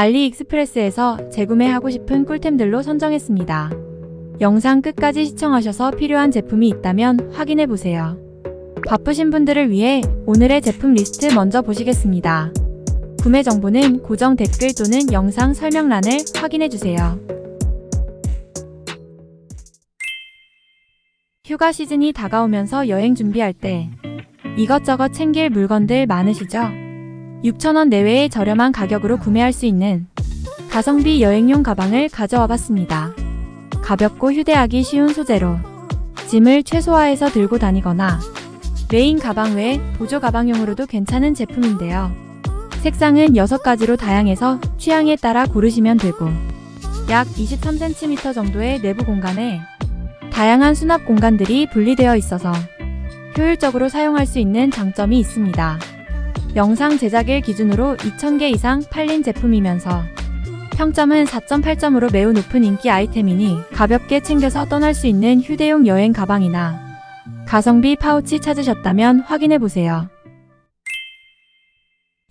알리익스프레스에서 재구매하고 싶은 꿀템들로 선정했습니다. 영상 끝까지 시청하셔서 필요한 제품이 있다면 확인해 보세요. 바쁘신 분들을 위해 오늘의 제품 리스트 먼저 보시겠습니다. 구매 정보는 고정 댓글 또는 영상 설명란을 확인해 주세요. 휴가 시즌이 다가오면서 여행 준비할 때 이것저것 챙길 물건들 많으시죠? 6,000원 내외의 저렴한 가격으로 구매할 수 있는 가성비 여행용 가방을 가져와 봤습니다. 가볍고 휴대하기 쉬운 소재로 짐을 최소화해서 들고 다니거나 메인 가방 외 보조 가방용으로도 괜찮은 제품인데요. 색상은 6가지로 다양해서 취향에 따라 고르시면 되고 약 23cm 정도의 내부 공간에 다양한 수납 공간들이 분리되어 있어서 효율적으로 사용할 수 있는 장점이 있습니다. 영상 제작일 기준으로 2,000개 이상 팔린 제품이면서 평점은 4.8점으로 매우 높은 인기 아이템이니 가볍게 챙겨서 떠날 수 있는 휴대용 여행 가방이나 가성비 파우치 찾으셨다면 확인해 보세요.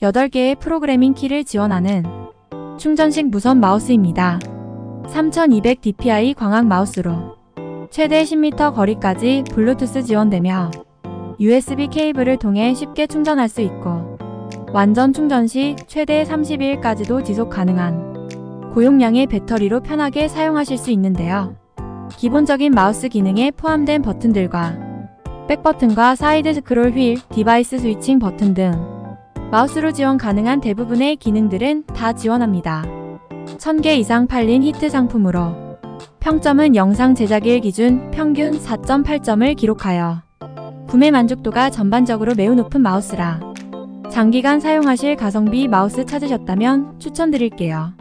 8개의 프로그래밍 키를 지원하는 충전식 무선 마우스입니다. 3200dpi 광학 마우스로 최대 10m 거리까지 블루투스 지원되며 USB 케이블을 통해 쉽게 충전할 수 있고 완전 충전 시 최대 30일까지도 지속 가능한 고용량의 배터리로 편하게 사용하실 수 있는데요. 기본적인 마우스 기능에 포함된 버튼들과 백버튼과 사이드 스크롤 휠, 디바이스 스위칭 버튼 등 마우스로 지원 가능한 대부분의 기능들은 다 지원합니다. 1000개 이상 팔린 히트 상품으로 평점은 영상 제작일 기준 평균 4.8점을 기록하여 구매 만족도가 전반적으로 매우 높은 마우스라 장기간 사용하실 가성비 마우스 찾으셨다면 추천드릴게요.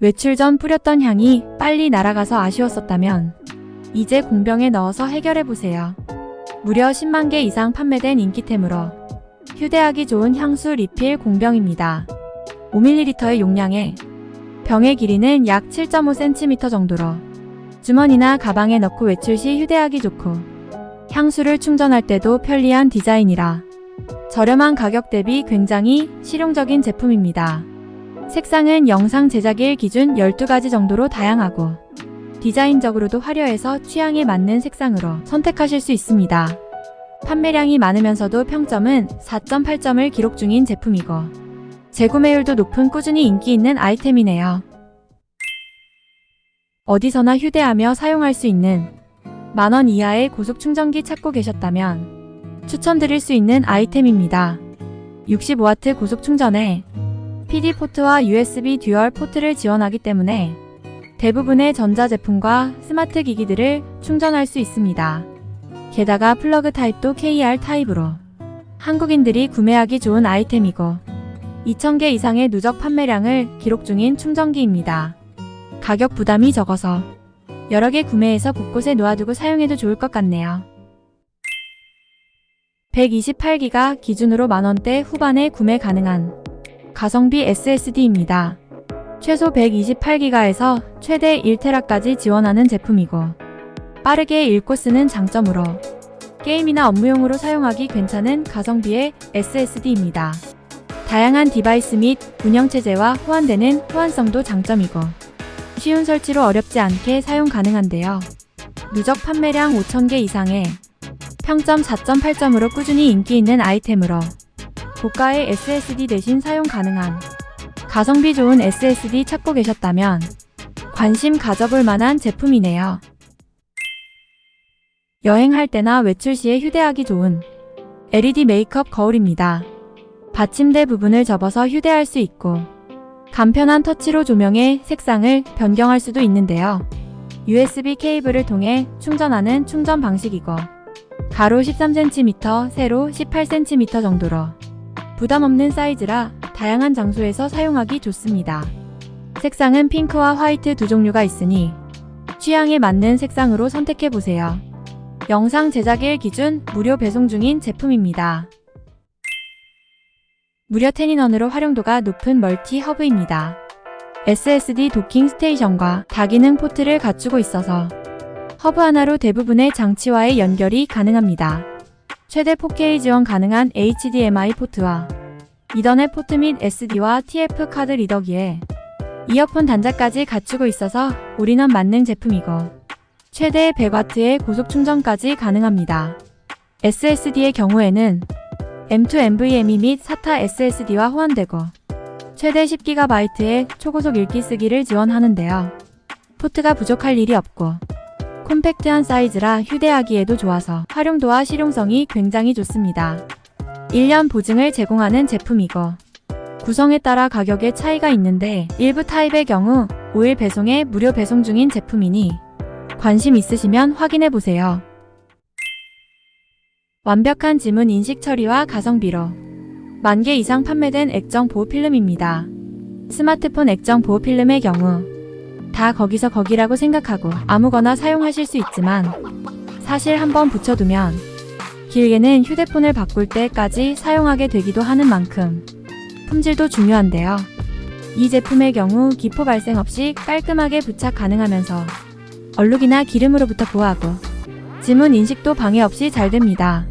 외출 전 뿌렸던 향이 빨리 날아가서 아쉬웠었다면 이제 공병에 넣어서 해결해보세요. 무려 10만 개 이상 판매된 인기템으로 휴대하기 좋은 향수 리필 공병입니다. 5ml의 용량에 병의 길이는 약 7.5cm 정도로 주머니나 가방에 넣고 외출 시 휴대하기 좋고 향수를 충전할 때도 편리한 디자인이라 저렴한 가격 대비 굉장히 실용적인 제품입니다. 색상은 영상 제작일 기준 12가지 정도로 다양하고 디자인적으로도 화려해서 취향에 맞는 색상으로 선택하실 수 있습니다. 판매량이 많으면서도 평점은 4.8점을 기록 중인 제품이고 재구매율도 높은 꾸준히 인기 있는 아이템이네요. 어디서나 휴대하며 사용할 수 있는 만원 이하의 고속 충전기 찾고 계셨다면 추천드릴 수 있는 아이템입니다. 65W 고속 충전에 PD 포트와 USB 듀얼 포트를 지원하기 때문에 대부분의 전자제품과 스마트 기기들을 충전할 수 있습니다. 게다가 플러그 타입도 KR 타입으로 한국인들이 구매하기 좋은 아이템이고 2,000개 이상의 누적 판매량을 기록 중인 충전기입니다. 가격 부담이 적어서 여러 개 구매해서 곳곳에 놓아두고 사용해도 좋을 것 같네요. 128기가 기준으로 만원대 후반에 구매 가능한 가성비 SSD입니다. 최소 128기가에서 최대 1테라까지 지원하는 제품이고 빠르게 읽고 쓰는 장점으로 게임이나 업무용으로 사용하기 괜찮은 가성비의 SSD입니다. 다양한 디바이스 및 운영체제와 호환되는 호환성도 장점이고 쉬운 설치로 어렵지 않게 사용 가능한데요. 누적 판매량 5,000개 이상의 평점 4.8점으로 꾸준히 인기 있는 아이템으로 고가의 SSD 대신 사용 가능한 가성비 좋은 SSD 찾고 계셨다면 관심 가져볼 만한 제품이네요. 여행할 때나 외출 시에 휴대하기 좋은 LED 메이크업 거울입니다. 받침대 부분을 접어서 휴대할 수 있고 간편한 터치로 조명의 색상을 변경할 수도 있는데요. USB 케이블을 통해 충전하는 충전 방식이고 가로 13cm, 세로 18cm 정도로 부담 없는 사이즈라 다양한 장소에서 사용하기 좋습니다. 색상은 핑크와 화이트 두 종류가 있으니 취향에 맞는 색상으로 선택해 보세요. 영상 제작일 기준 무료 배송 중인 제품입니다. 무료 테니넌으로 활용도가 높은 멀티 허브입니다. SSD 도킹 스테이션과 다기능 포트를 갖추고 있어서 허브 하나로 대부분의 장치와의 연결이 가능합니다. 최대 4K 지원 가능한 HDMI 포트와 이더넷 포트 및 SD와 TF 카드 리더기에 이어폰 단자까지 갖추고 있어서 올인원 만능 제품이고 최대 100W의 고속 충전까지 가능합니다. SSD의 경우에는 M2 NVMe 및 SATA SSD와 호환되고 최대 10GB의 초고속 읽기 쓰기를 지원하는데요. 포트가 부족할 일이 없고 콤팩트한 사이즈라 휴대하기에도 좋아서 활용도와 실용성이 굉장히 좋습니다. 1년 보증을 제공하는 제품이고 구성에 따라 가격의 차이가 있는데 일부 타입의 경우 5일 배송에 무료 배송 중인 제품이니 관심 있으시면 확인해 보세요. 완벽한 지문 인식 처리와 가성비로 만개 이상 판매된 액정 보호 필름입니다. 스마트폰 액정 보호 필름의 경우 다 거기서 거기라고 생각하고 아무거나 사용하실 수 있지만 사실 한번 붙여두면 길게는 휴대폰을 바꿀 때까지 사용하게 되기도 하는 만큼 품질도 중요한데요. 이 제품의 경우 기포 발생 없이 깔끔하게 부착 가능하면서 얼룩이나 기름으로부터 보호하고 지문 인식도 방해 없이 잘 됩니다.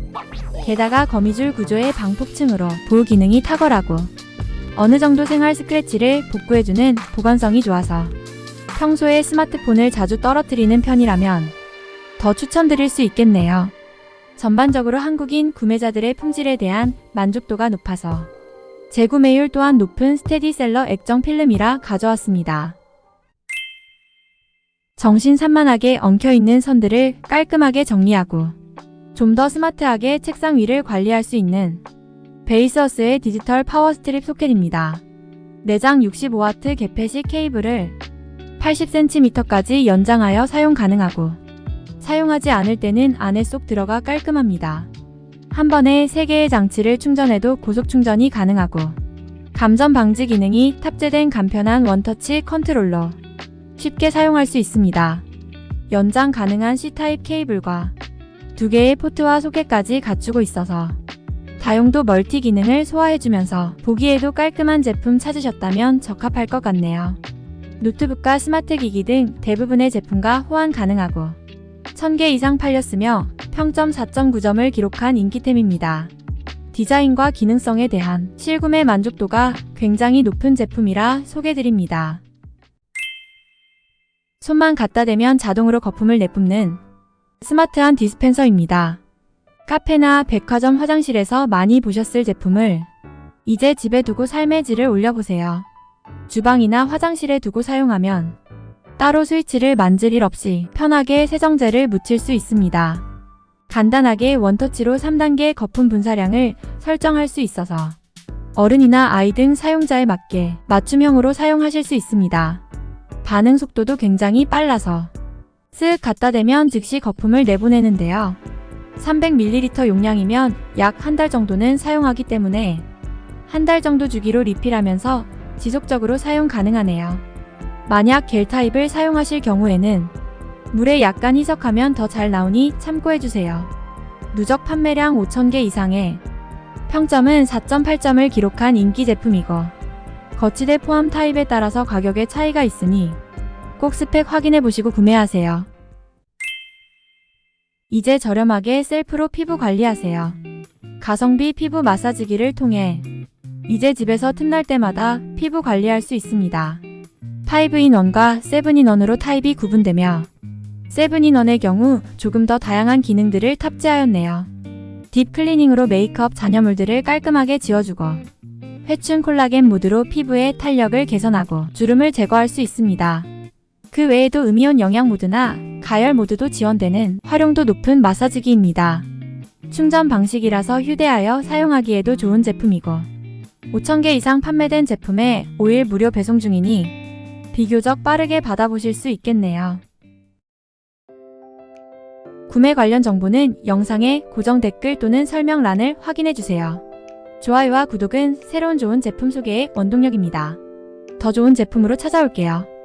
게다가 거미줄 구조의 방폭층으로 보호 기능이 탁월하고 어느 정도 생활 스크래치를 복구해주는 보관성이 좋아서 평소에 스마트폰을 자주 떨어뜨리는 편이라면 더 추천드릴 수 있겠네요. 전반적으로 한국인 구매자들의 품질에 대한 만족도가 높아서 재구매율 또한 높은 스테디셀러 액정 필름이라 가져왔습니다. 정신 산만하게 엉켜있는 선들을 깔끔하게 정리하고 좀 더 스마트하게 책상 위를 관리할 수 있는 베이서스의 디지털 파워 스트립 소켓입니다. 내장 65W 개폐식 케이블을 80cm까지 연장하여 사용 가능하고 사용하지 않을 때는 안에 쏙 들어가 깔끔합니다. 한 번에 3개의 장치를 충전해도 고속 충전이 가능하고 감전 방지 기능이 탑재된 간편한 원터치 컨트롤러 쉽게 사용할 수 있습니다. 연장 가능한 C타입 케이블과 두 개의 포트와 소켓까지 갖추고 있어서 다용도 멀티 기능을 소화해주면서 보기에도 깔끔한 제품 찾으셨다면 적합할 것 같네요. 노트북과 스마트 기기 등 대부분의 제품과 호환 가능하고 1000개 이상 팔렸으며 평점 4.9점을 기록한 인기템입니다. 디자인과 기능성에 대한 실구매 만족도가 굉장히 높은 제품이라 소개드립니다. 손만 갖다 대면 자동으로 거품을 내뿜는 스마트한 디스펜서입니다. 카페나 백화점 화장실에서 많이 보셨을 제품을 이제 집에 두고 삶의 질을 올려보세요. 주방이나 화장실에 두고 사용하면 따로 스위치를 만질 일 없이 편하게 세정제를 묻힐 수 있습니다. 간단하게 원터치로 3단계 거품 분사량을 설정할 수 있어서 어른이나 아이 등 사용자에 맞게 맞춤형으로 사용하실 수 있습니다. 반응 속도도 굉장히 빨라서 쓱 갖다 대면 즉시 거품을 내보내는데요. 300ml 용량이면 약 한 달 정도는 사용하기 때문에 한 달 정도 주기로 리필하면서 지속적으로 사용 가능하네요. 만약 겔 타입을 사용하실 경우에는 물에 약간 희석하면 더 잘 나오니 참고해주세요. 누적 판매량 5,000개 이상의 평점은 4.8점을 기록한 인기 제품이고 거치대 포함 타입에 따라서 가격의 차이가 있으니 꼭 스펙 확인해보시고 구매하세요. 이제 저렴하게 셀프로 피부 관리하세요. 가성비 피부 마사지기를 통해 이제 집에서 틈날 때마다 피부 관리할 수 있습니다. 5인원과 7인원으로 타입이 구분되며 7인원의 경우 조금 더 다양한 기능들을 탑재하였네요. 딥 클리닝으로 메이크업 잔여물들을 깔끔하게 지워주고 회춘 콜라겐 모드로 피부의 탄력을 개선하고 주름을 제거할 수 있습니다. 그 외에도 음이온 영양 모드나 가열 모드도 지원되는 활용도 높은 마사지기입니다. 충전 방식이라서 휴대하여 사용하기에도 좋은 제품이고 5,000개 이상 판매된 제품에 5일 무료 배송 중이니 비교적 빠르게 받아보실 수 있겠네요. 구매 관련 정보는 영상의 고정 댓글 또는 설명란을 확인해주세요. 좋아요와 구독은 새로운 좋은 제품 소개의 원동력입니다. 더 좋은 제품으로 찾아올게요.